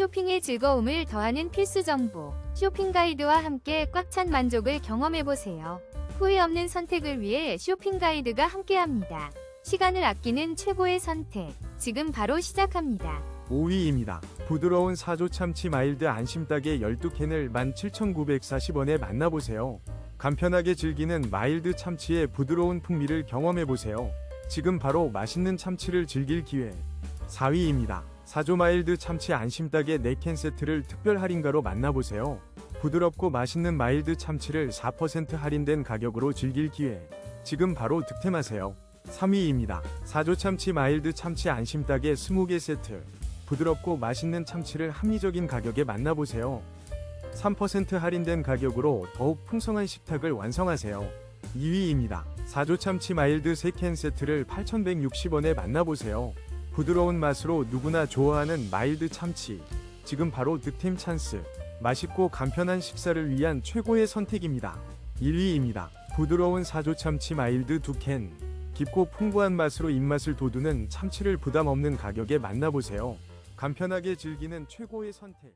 쇼핑의 즐거움을 더하는 필수 정보. 쇼핑 가이드와 함께 꽉 찬 만족을 경험해보세요. 후회 없는 선택을 위해 쇼핑 가이드가 함께합니다. 시간을 아끼는 최고의 선택. 지금 바로 시작합니다. 5위입니다. 부드러운 사조 참치 마일드 안심닭의 12캔을 17,940원에 만나보세요. 간편하게 즐기는 마일드 참치의 부드러운 풍미를 경험해보세요. 지금 바로 맛있는 참치를 즐길 기회. 4위입니다. 사조 마일드 참치 안심 닭의 4캔 세트를 특별 할인가로 만나보세요. 부드럽고 맛있는 마일드 참치를 4% 할인된 가격으로 즐길 기회. 지금 바로 득템하세요. 3위입니다. 사조 참치 마일드 참치 안심 닭의 20개 세트. 부드럽고 맛있는 참치를 합리적인 가격에 만나보세요. 3% 할인된 가격으로 더욱 풍성한 식탁을 완성하세요. 2위입니다. 사조 참치 마일드 3캔 세트를 8,160원에 만나보세요. 부드러운 맛으로 누구나 좋아하는 마일드 참치. 지금 바로 득템 찬스. 맛있고 간편한 식사를 위한 최고의 선택입니다. 1위입니다. 부드러운 사조 참치 마일드 2캔. 깊고 풍부한 맛으로 입맛을 돋우는 참치를 부담 없는 가격에 만나보세요. 간편하게 즐기는 최고의 선택.